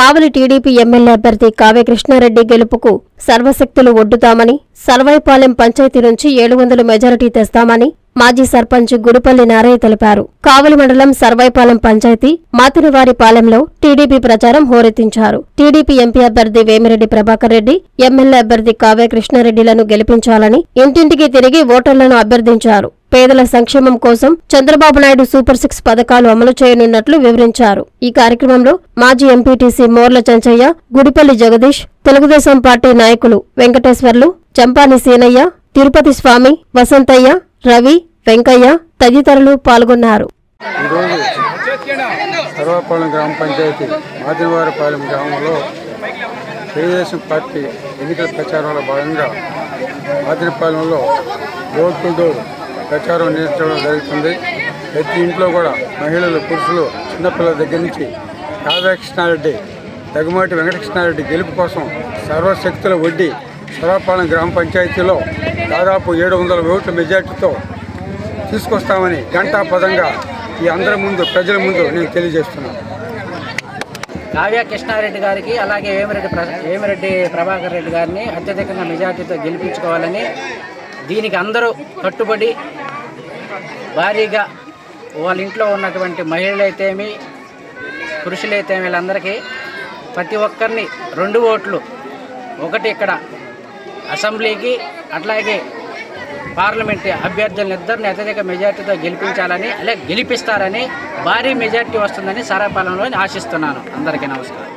కావలి TDP MLA అభ్యర్థి కావ్య కృష్ణారెడ్డి గెలుపుకు సర్వశక్తులు ఒడ్డుతామని సర్వైపాలెం పంచాయతీ నుంచి ఏడు వందల మెజారిటీ తెస్తామని మాజీ సర్పంచ్ గుడిపల్లి నారయ్య తెలిపారు. కావలి మండలం సర్వైపాలెం పంచాయతీ మాతిరివారిపాలెంలో టీడీపీ ప్రచారం హోరెత్తించారు. టీడీపీ ఎంపీ అభ్యర్థి వేమిరెడ్డి ప్రభాకర్ రెడ్డి ఎమ్మెల్యే అభ్యర్థి కావ్య కృష్ణారెడ్డిలను గెలిపించాలని ఇంటింటికి తిరిగి ఓటర్లను అభ్యర్థించారు. పేదల సంక్షేమం కోసం చంద్రబాబు నాయుడు సూపర్ సిక్స్ పథకాలు అమలు చేయనున్నట్లు వివరించారు. ఈ కార్యక్రమంలో మాజీ ఎంపీటీసీ మోర్ల చంచయ్య గుడిపల్లి జగదీష్ తెలుగుదేశం పార్టీ నాయకులు వెంకటేశ్వర్లు చంపాని సీనయ్య తిరుపతి స్వామి వసంతయ్య రవి వెంకయ్య తదితరులు పాల్గొన్నారు. ఈరోజు సర్వపాలెం గ్రామ పంచాయతీ మాదినవారిపాలెం గ్రామంలో తెలుగుదేశం పార్టీ ఎన్నికల ప్రచారంలో భాగంగా మాదినపాలెంలో డోర్ టు డోర్ ప్రచారం నిర్వహించడం జరుగుతుంది. ప్రతి ఇంట్లో కూడా మహిళలు పురుషులు చిన్నపిల్లల దగ్గర నుంచి రాధాకృష్ణారెడ్డి దగ్గుమాటి వెంకటకృష్ణారెడ్డి గెలుపు కోసం సర్వశక్తుల వడ్డీ సరాపాలెం గ్రామ పంచాయతీలో దాదాపు ఏడు వందల ఓట్ల మెజార్టీతో తీసుకొస్తామని గంటాపదంగా ఈ అందరి ముందు ప్రజల ముందు నేను తెలియజేస్తున్నాను. కావ్య కృష్ణారెడ్డి గారికి అలాగే వేమిరెడ్డి ప్ర వేమిరెడ్డి ప్రభాకర్ రెడ్డి గారిని అత్యధికంగా మెజార్టీతో గెలిపించుకోవాలని దీనికి అందరూ కట్టుబడి భారీగా వాళ్ళ ఇంట్లో ఉన్నటువంటి మహిళలైతేమి పురుషులైతేమి వీళ్ళందరికీ ప్రతి ఒక్కరిని రెండు ఓట్లు ఒకటి ఇక్కడ అసెంబ్లీకి అట్లాగే పార్లమెంట్ అభ్యర్థులను ఇద్దరిని అత్యధిక మెజార్టీతో గెలిపించాలని అలాగే గెలిపిస్తారని భారీ మెజార్టీ వస్తుందని సారాపాలెంలో ఆశిస్తున్నాను. అందరికీ నమస్కారం.